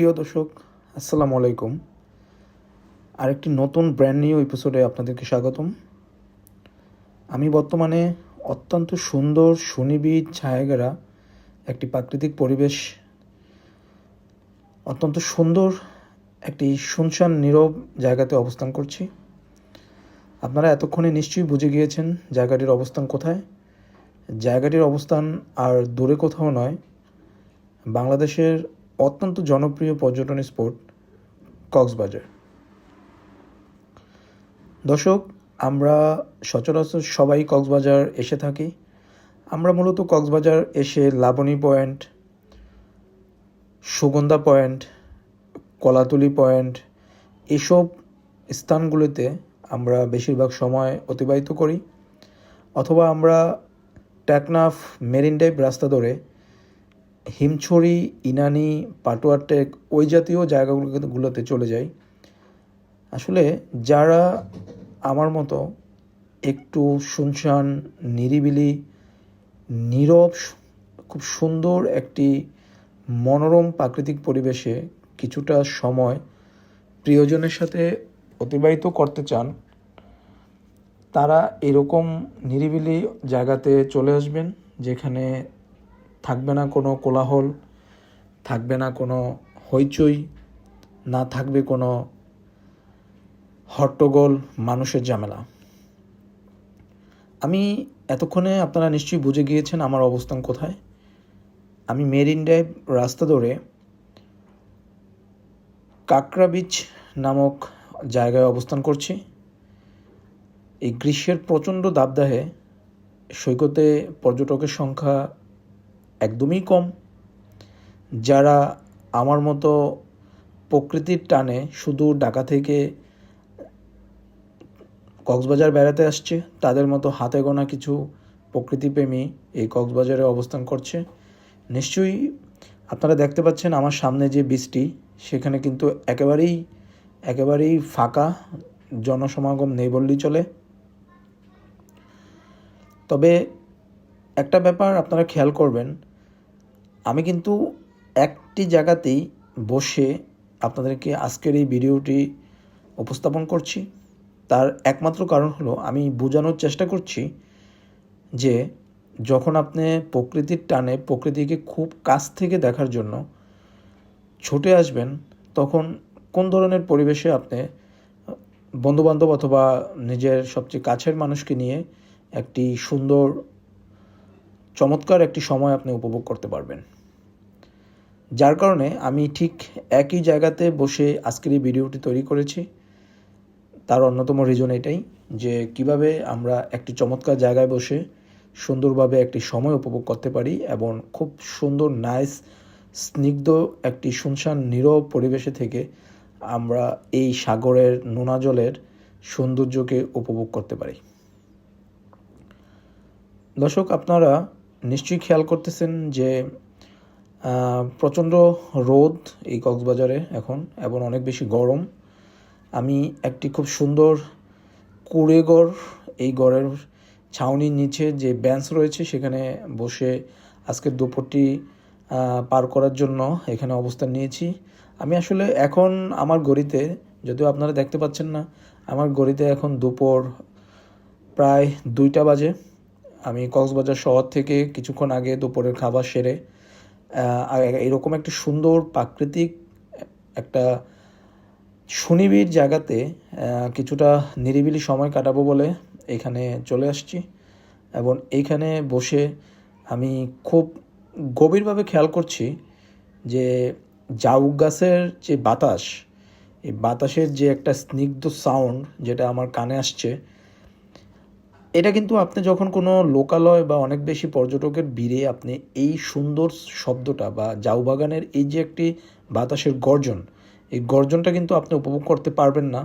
প্রিয় দর্শক, আসসালামু আলাইকুম। আরেকটি নতুন ব্র্যান্ড নিউ এপিসোডে আপনাদেরকে স্বাগতম। আমি বর্তমানে অত্যন্ত সুন্দর, সুনিবিড় ছায়াঘেরা একটি প্রাকৃতিক পরিবেশ, অত্যন্ত সুন্দর একটি শুনশান নীরব জায়গাতে অবস্থান করছি। আপনারা এতক্ষণে নিশ্চয়ই বুঝে গিয়েছেন জায়গাটির অবস্থান কোথায়। জায়গাটির অবস্থান আর দূরে কোথাও নয়, বাংলাদেশের অত্যন্ত জনপ্রিয় পর্যটন স্পট কক্সবাজার। দর্শক, আমরা সচরাচর সবাই কক্সবাজার এসে থাকি। আমরা মূলত কক্সবাজার এসে Laboni point, Sugandha point, Kolatoli point এসব স্থানগুলিতে আমরা বেশিরভাগ সময় অতিবাহিত করি। অথবা আমরা টেকনাফ মেরিন ড্রাইভ রাস্তা ধরে হিমছড়ি, ইনানি পাটুয়ার টেক ওই জাতীয় জায়গাগুলোতে চলে যাই। আসলে যারা আমার মতো একটু শুনশান, নিরিবিলি, নীরব, খুব সুন্দর একটি মনোরম প্রাকৃতিক পরিবেশে কিছুটা সময় প্রিয়জনের সাথে অতিবাহিত করতে চান, তারা এরকম নিরিবিলি জায়গাতে চলে আসবেন, যেখানে থাকবে না কোনো কোলাহল, থাকবে না কোনো হইচই, না থাকবে কোনো হট্টগোল, মানুষের ঝামেলা। আমি এতক্ষণে আপনারা নিশ্চয়ই বুঝে গিয়েছেন আমার অবস্থান কোথায়। আমি মেরিন ড্রাইভ রাস্তা ধরে কাকরা বিচ নামক জায়গায় অবস্থান করছি। এই গ্রীষ্মের প্রচণ্ড দাবদাহে সৈকতে পর্যটকের সংখ্যা একদমই কম। যারা আমার মতো প্রকৃতির টানে শুধু ঢাকা থেকে কক্সবাজার বেড়াতে আসছে, তাদের মতো হাতে গোনা কিছু প্রকৃতিপ্রেমী এই কক্সবাজারে অবস্থান করছে। নিশ্চয়ই আপনারা দেখতে পাচ্ছেন আমার সামনে যে বীজটি, সেখানে কিন্তু একেবারেই একেবারেই ফাঁকা জনসমাগম নেই বললেই চলে। তবে একটা ব্যাপার আপনারা খেয়াল করবেন আমি কিন্তু একটি জায়গাতেই বসে আপনাদেরকে আজকের এই ভিডিওটি উপস্থাপন করছি। তার একমাত্র কারণ হলো আমি বোঝানোর চেষ্টা করছি যে যখন আপনি প্রকৃতির টানে প্রকৃতিকে খুব কাছ থেকে দেখার জন্য ছুটে আসবেন, তখন কোন ধরনের পরিবেশে আপনি বন্ধুবান্ধব অথবা নিজের সবচেয়ে কাছের মানুষকে নিয়ে একটি সুন্দর, চমৎকার একটি সময় আপনি উপভোগ করতে পারবেন? যার কারণে আমি ঠিক একই জায়গাতে বসে আজকের এই ভিডিওটি তৈরি করেছি। তার অন্যতম রিজন এটাই যে কীভাবে আমরা একটি চমৎকার জায়গায় বসে সুন্দরভাবে একটি সময় উপভোগ করতে পারি এবং খুব সুন্দর নাইস স্নিগ্ধ একটি শুনশান নীরব পরিবেশে থেকে আমরা এই সাগরের নোনা জলের সৌন্দর্যকে উপভোগ করতে পারি। দর্শক, আপনারা নিশ্চয়ই খেয়াল করতেছেন যে প্রচণ্ড রোদ এই কক্সবাজারে এখন এবং অনেক বেশি গরম। আমি একটি খুব সুন্দর কুড়েগড় এই গড়ের ছাউনির নিচে যে বেঞ্চ রয়েছে সেখানে বসে আজকের দুপুরটি পার করার জন্য এখানে অবস্থান নিয়েছি। আমি আসলে এখন আমার গড়িতে যদিও আপনারা দেখতে পাচ্ছেন না, আমার গড়িতে এখন দুপুর প্রায় দুইটা বাজে। আমি কক্সবাজার শহর থেকে কিছুক্ষণ আগে দুপুরের খাবার সেরে এরকম একটি সুন্দর প্রাকৃতিক একটা সুনিবিড় জায়গাতে কিছুটা নিরিবিলি সময় কাটাবো বলে এখানে চলে আসছি। এবং এইখানে বসে আমি খুব গভীরভাবে খেয়াল করছি যে জাউক গাছের যে বাতাস, এই বাতাসের যে একটা স্নিগ্ধ সাউন্ড যেটা আমার কানে আসছে এটা কিন্তু আপনি যখন কোনো লোকালয় বা অনেক বেশি পর্যটকের ভিড়ে আপনি এই সুন্দর শব্দটা বা জাউবাগানের এই যে একটি বাতাসের গর্জন, এই গর্জনটা কিন্তু আপনি উপভোগ করতে পারবেন না।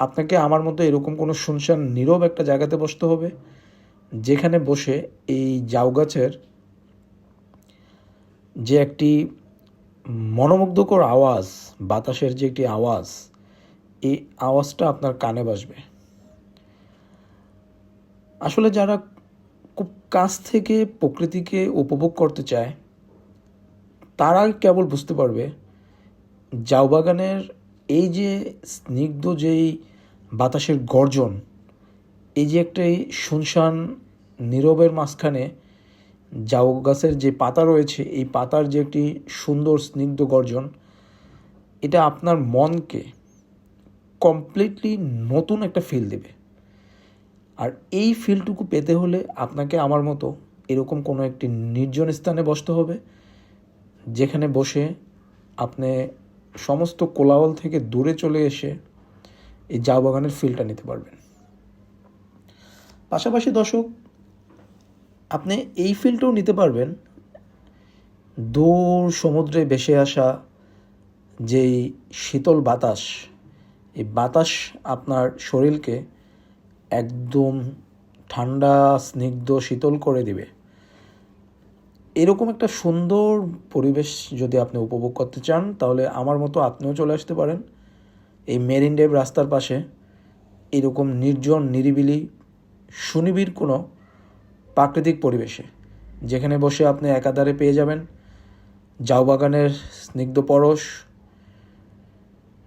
আপনাকে আমার মতো এরকম কোনো শুনশান নীরব একটা জায়গাতে বসতে হবে, যেখানে বসে এই জাউ গাছের যে একটি মনোমুগ্ধকর আওয়াজ, বাতাসের যে একটি আওয়াজ, এই আওয়াজটা আপনার কানে বাসবে আসলে যারা খুব কাছ থেকে প্রকৃতিকে উপভোগ করতে চায়, তারা কেবল বুঝতে পারবে জাউ বাগানের এই যে স্নিগ্ধ যেই বাতাসের গর্জন, এই যে একটা এই শুনশান নীরবের মাঝখানে জাউ গাছের যে পাতা রয়েছে, এই পাতার যে একটি সুন্দর স্নিগ্ধ গর্জন, এটা আপনার মনকে কমপ্লিটলি নতুন একটা ফিল দেবে। আর এই ফিলটুকু পেতে হলে আপনাকে আমার মতো এরকম কোনো একটি নির্জন স্থানে বসতে হবে, যেখানে বসে আপনি সমস্ত কোলাহল থেকে দূরে চলে এসে এই চা বাগানের ফিলটা নিতে পারবেন। পাশাপাশি দর্শক, আপনি এই ফিলটাও নিতে পারবেন দূর সমুদ্রে ভেসে আসা যেই শীতল বাতাস, এই বাতাস আপনার শরীরকে একদম ঠান্ডা, স্নিগ্ধ, শীতল করে দিবে। এরকম একটা সুন্দর পরিবেশ যদি আপনি উপভোগ করতে চান, তাহলে আমার মতো আপনিও চলে আসতে পারেন। এই মেরিন ড্রাইভ রাস্তার পাশে এরকম নির্জন, নিরিবিলি, সুনিবিড় কোনো প্রাকৃতিক পরিবেশে, যেখানে বসে আপনি একাধারে পেয়ে যাবেন জাউ বাগানের স্নিগ্ধ পরশ,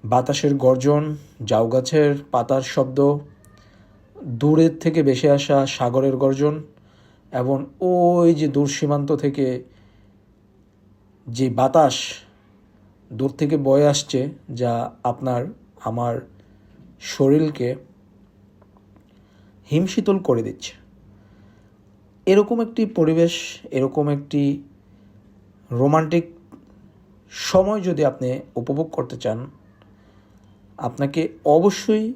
বাতাসের গর্জন জাউ গাছের পাতার শব্দ দূরের থেকে ভেসে আসা সাগরের গর্জন এবং ওই যে দূর সীমান্ত থেকে যে বাতাস দূর থেকে বয়ে আসছে যা আপনার, আমার শরীরকে হিমশীতল করে দিচ্ছে। এরকম একটি পরিবেশ, এরকম একটি রোমান্টিক সময় যদি আপনি উপভোগ করতে চান, আপনাকে অবশ্যই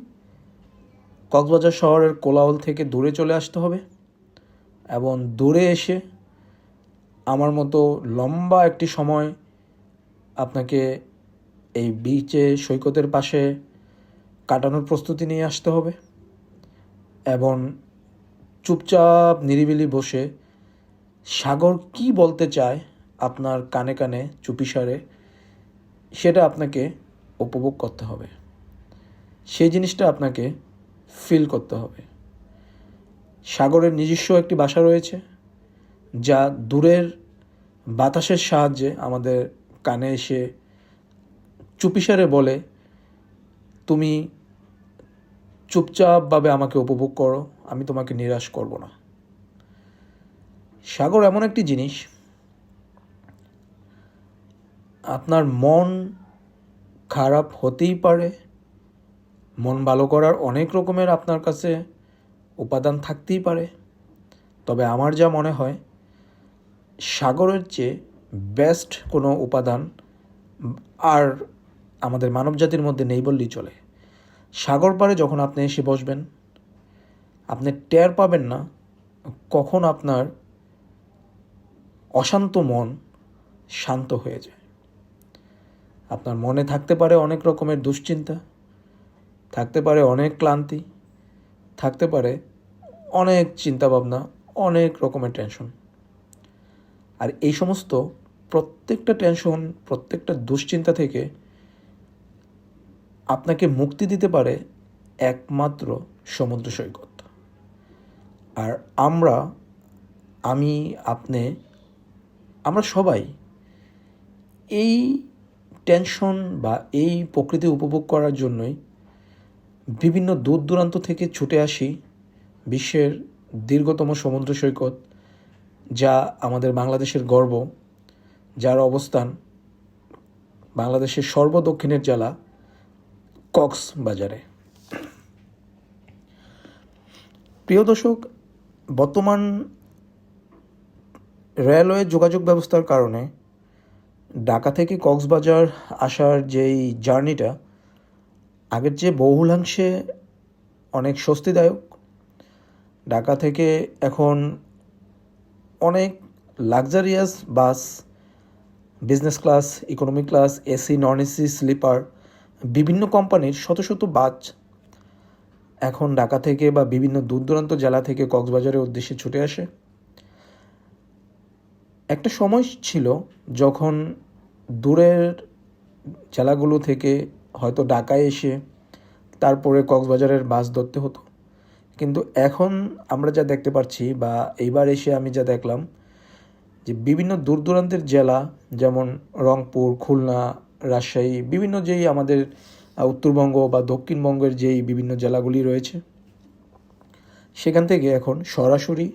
কক্সবাজার শহরের কোলাহল থেকে দূরে চলে আসতে হবে এবং দূরে এসে আমার মতো লম্বা একটি সময় আপনাকে এই বিচে সৈকতের পাশে কাটানোর প্রস্তুতি নিয়ে আসতে হবে এবং চুপচাপ, নিরিবিলি বসে সাগর কি বলতে চায় আপনার কানে কানে চুপিসারে সেটা আপনাকে উপভোগ করতে হবে। সেই জিনিসটা আপনাকে ফিল করতে হবে। সাগরের নিজস্ব একটি বাসা রয়েছে, যা দূরের বাতাসের সাহায্যে আমাদের কানে এসে চুপিসারে বলে, তুমি চুপচাপভাবে আমাকে উপভোগ করো, আমি তোমাকে নিরাশ করব না। সাগর এমন একটি জিনিস, আপনার মন খারাপ হতেই পারে মন ভালো করার অনেক রকমের আপনার কাছে উপাদান থাকতেই পারে। তবে আমার যা মনে হয়, সাগরের চেয়ে বেস্ট কোনো উপাদান আর আমাদের মানবজাতির মধ্যে নেই বললেই চলে। সাগর পাড়ে যখন আপনি এসে বসবেন, আপনি টের পাবেন না কখন আপনার অশান্ত মন শান্ত হয়ে যায়। আপনার মনে থাকতে পারে অনেক রকমের দুশ্চিন্তা থাকতে পারে অনেক ক্লান্তি, থাকতে পারে অনেক চিন্তাভাবনা, অনেক রকমের টেনশন আর এই সমস্ত প্রত্যেকটা টেনশন প্রত্যেকটা দুশ্চিন্তা থেকে আপনাকে মুক্তি দিতে পারে একমাত্র সমুদ্র সৈকত। আর আমরা, আমি, আপনি, আমরা সবাই এই টেনশন বা এই প্রকৃতি উপভোগ করার জন্যই বিভিন্ন দূর দূরান্ত থেকে ছুটে আসি বিশ্বের দীর্ঘতম সমুদ্র সৈকত, যা আমাদের বাংলাদেশের গর্ব, যার অবস্থান বাংলাদেশের সর্বদক্ষিণের জেলা কক্সবাজারে। প্রিয় দর্শক, বর্তমান রেলওয়ে যোগাযোগ ব্যবস্থার কারণে ঢাকা থেকে কক্সবাজার আসার যেই জার্নিটা আগের চেয়ে বহুলাংশে অনেক স্বস্তিদায়ক। ঢাকা থেকে এখন অনেক luxurious bus business class economy class AC non AC sleeper বিভিন্ন কোম্পানির শত শত বাস এখন ঢাকা থেকে বা বিভিন্ন দূর দূরান্ত জেলা থেকে কক্সবাজারের উদ্দেশ্যে ছুটে আসে। একটা সময় ছিল যখন দূরের জেলাগুলো থেকে হয়তো ঢাকায় এসে তারপরে কক্সবাজারের বাস ধরতে হতো। কিন্তু এখন আমরা যা দেখতে পাচ্ছি বা এইবার এসে আমি যা দেখলাম যে বিভিন্ন দূর দূরান্তের জেলা যেমন রংপুর, খুলনা, রাজশাহী, বিভিন্ন যেই আমাদের উত্তরবঙ্গ বা দক্ষিণবঙ্গের যেই বিভিন্ন জেলাগুলি রয়েছে, সেখান থেকে এখন সরাসরি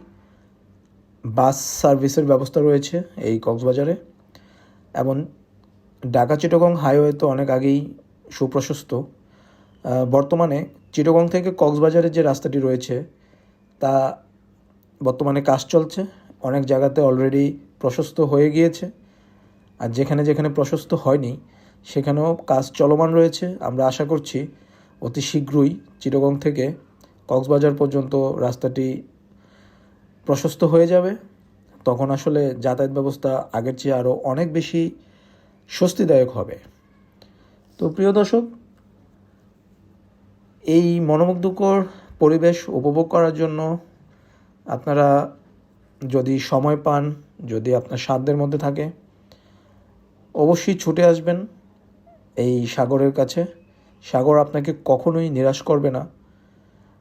বাস সার্ভিসের ব্যবস্থা রয়েছে এই কক্সবাজারে। এবং ঢাকা চিটগং হাইওয়ে তো অনেক আগেই সুপ্রশস্ত। বর্তমানে চিটগং থেকে কক্সবাজারের যে রাস্তাটি রয়েছে, তা বর্তমানে কাজ চলছে। অনেক জায়গাতে অলরেডি প্রশস্ত হয়ে গিয়েছে। আর যেখানে যেখানে প্রশস্ত হয়নি, সেখানেও কাজ চলমান রয়েছে। আমরা আশা করছি অতি শীঘ্রই চিটগং থেকে কক্সবাজার পর্যন্ত রাস্তাটি প্রশস্ত হয়ে যাবে। তখন আসলে যাতায়াত ব্যবস্থা আগের চেয়ে আরও অনেক বেশি স্বস্তিদায়ক হবে। তো প্রিয় দর্শক, এই মনোমুগ্ধকর পরিবেশ উপভোগ করার জন্য আপনারা যদি সময় পান, যদি আপনার সাধ্যের মধ্যে থাকে, অবশ্যই ছুটে আসবেন এই সাগরের কাছে। সাগর আপনাকে কখনোই নিরাশ করবে না।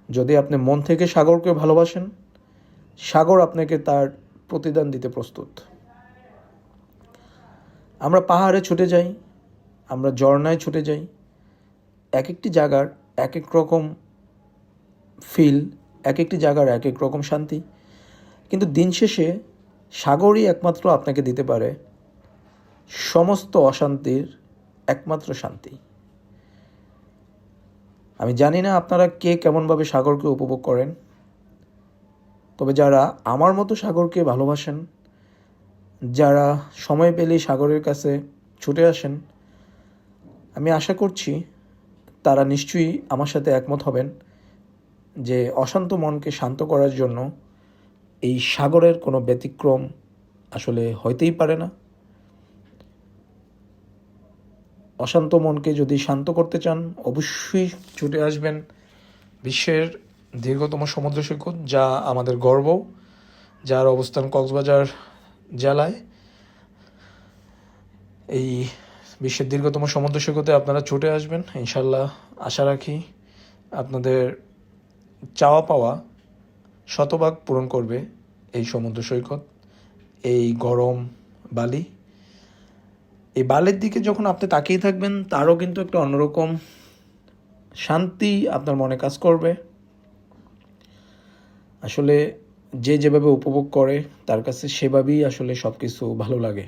যদি আপনি মন থেকে সাগরকে ভালোবাসেন, সাগর আপনাকে তার প্রতিদান দিতে প্রস্তুত। আমরা পাহাড়ে ছুটে যাই আমরা ঝর্ণায় ছুটে যাই। এক একটি জায়গার এক এক রকম ফিল এক একটি জায়গার এক এক রকম শান্তি। কিন্তু দিন শেষে সাগরই একমাত্র আপনাকে দিতে পারে সমস্ত অশান্তির একমাত্র শান্তি। আমি জানি না আপনারা কে কেমনভাবে সাগরকে উপভোগ করেন, তবে যারা আমার মতো সাগরকে ভালোবাসেন, যারা সময় পেলেই সাগরের কাছে ছুটে আসেন আমি আশা করছি তারা নিশ্চয়ই আমার সাথে একমত হবেন যে অশান্ত মনকে শান্ত করার জন্য এই সাগরের কোনো ব্যতিক্রম আসলে হইতেই পারে না। অশান্ত মনকে যদি শান্ত করতে চান, অবশ্যই ছুটে আসবেন বিশ্বের দীর্ঘতম সমুদ্র সৈকত, যা আমাদের গর্ব, যার অবস্থান কক্সবাজার জেলায়। এই বিশ্বের দীর্ঘতম সমুদ্র সৈকতে আপনারা ছুটে আসবেন। ইনশাল্লাহ আশা রাখি আপনাদের চাওয়া পাওয়া শতভাগ পূরণ করবে এই সমুদ্র সৈকত, এই গরম বালি। এই বালের দিকে যখন আপনি তাকিয়ে থাকবেন, তারও কিন্তু একটা অন্যরকম শান্তি আপনার মনে কাজ করবে। আসলে যে যেভাবে উপভোগ করে, তার কাছে সেভাবেই আসলে সব কিছু ভালো লাগে।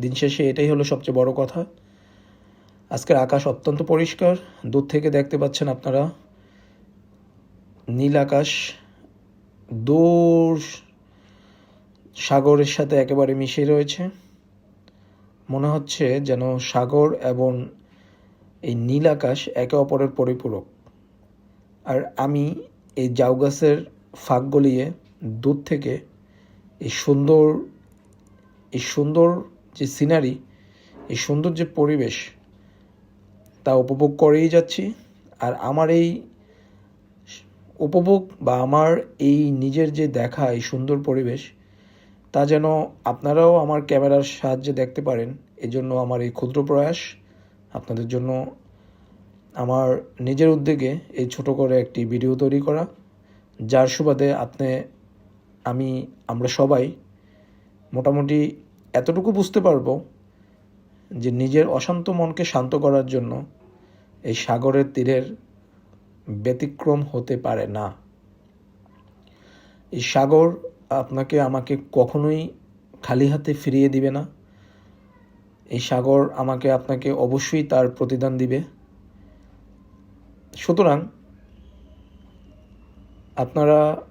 দিন শেষে এটাই হলো সবচেয়ে বড় কথা। আজকের আকাশ অত্যন্ত পরিষ্কার। দূর থেকে দেখতে পাচ্ছেন আপনারা নীল আকাশ। দূর সাগরের সাথে একেবারে মিশে রয়েছে। মনে হচ্ছে যেন সাগর এবং এই নীল আকাশ একে অপরের পরিপূরক। আর আমি এই জাউ গাছের ফাঁক গলিয়ে দূর থেকে এই সুন্দর এই সুন্দর যে সিনারি এই সুন্দর যে পরিবেশ, তা উপভোগ করেই যাচ্ছি। আর আমার এই উপভোগ বা আমার এই নিজের যে দেখা, এই সুন্দর পরিবেশ, তা যেন আপনারাও আমার ক্যামেরার সাহায্যে দেখতে পারেন, এজন্য আমার এই ক্ষুদ্র প্রয়াস। আপনাদের জন্য আমার নিজের উদ্যোগে এই ছোট করে একটি ভিডিও তৈরি করা, যার সুবাদে আপনি, আমি, আমরা সবাই মোটামুটি এতটুকু বুঝতে পারব যে নিজের অশান্ত মনকে শান্ত করার জন্য এই সাগরের তীরের ব্যতিক্রম হতে পারে না। এই সাগর আপনাকে আমাকে কখনোই খালি হাতে ফিরিয়ে দিবে না। এই সাগর আমাকে আপনাকে অবশ্যই তার প্রতিদান দিবে। সুতরাং আপনারা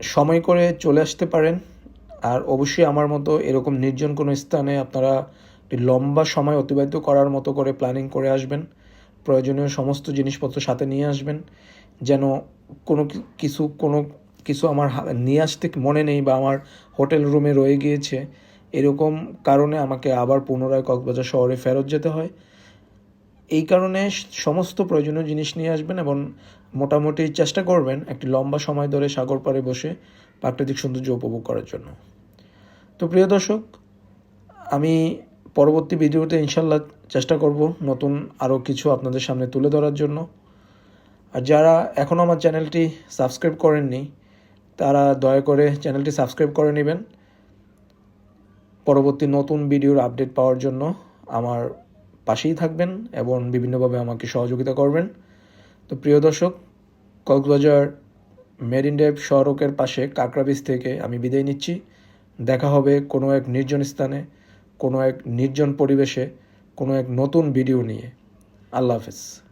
সময় করে চলে আসতে পারেন। আর অবশ্যই আমার মতো এরকম নির্জন কোনো স্থানে আপনারা একটি লম্বা সময় অতিবাহিত করার মতো করে প্ল্যানিং করে আসবেন। প্রয়োজনীয় সমস্ত জিনিসপত্র সাথে নিয়ে আসবেন। যেন কোনো কিছু কোনো কিছু আমার নিয়ে আসতে মনে নেই বা আমার হোটেল রুমে রয়ে গিয়েছে। এরকম কারণে আমাকে আবার পুনরায় কক্সবাজার শহরে ফেরত যেতে হয়। এই কারণে সমস্ত প্রয়োজনীয় জিনিস নিয়ে আসবেন এবং মোটামুটি চেষ্টা করবেন একটি লম্বা সময় ধরে সাগর পাড়ে বসে প্রাকৃতিক সৌন্দর্য উপভোগ করার জন্য। তো প্রিয় দর্শক, আমি পরবর্তী ভিডিওতে ইনশাল্লাহ চেষ্টা করব নতুন আরও কিছু আপনাদের সামনে তুলে ধরার জন্য। আর যারা এখনও আমার চ্যানেলটি সাবস্ক্রাইব করেননি, তারা দয়া করে চ্যানেলটি সাবস্ক্রাইব করে নেবেন। পরবর্তী নতুন ভিডিওর আপডেট পাওয়ার জন্য আমার পাশেই থাকবেন এবং বিভিন্নভাবে আমাকে সহযোগিতা করবেন। তো প্রিয় দর্শক, কক্সবাজার মেরিন ড্রাইভ সড়কের পাশে কাকরা বীজ থেকে আমি বিদায় নিচ্ছি। দেখা হবে কোনো এক নির্জন স্থানে, কোনো এক নির্জন পরিবেশে, কোনো এক নতুন ভিডিও নিয়ে। আল্লাহ হাফেজ।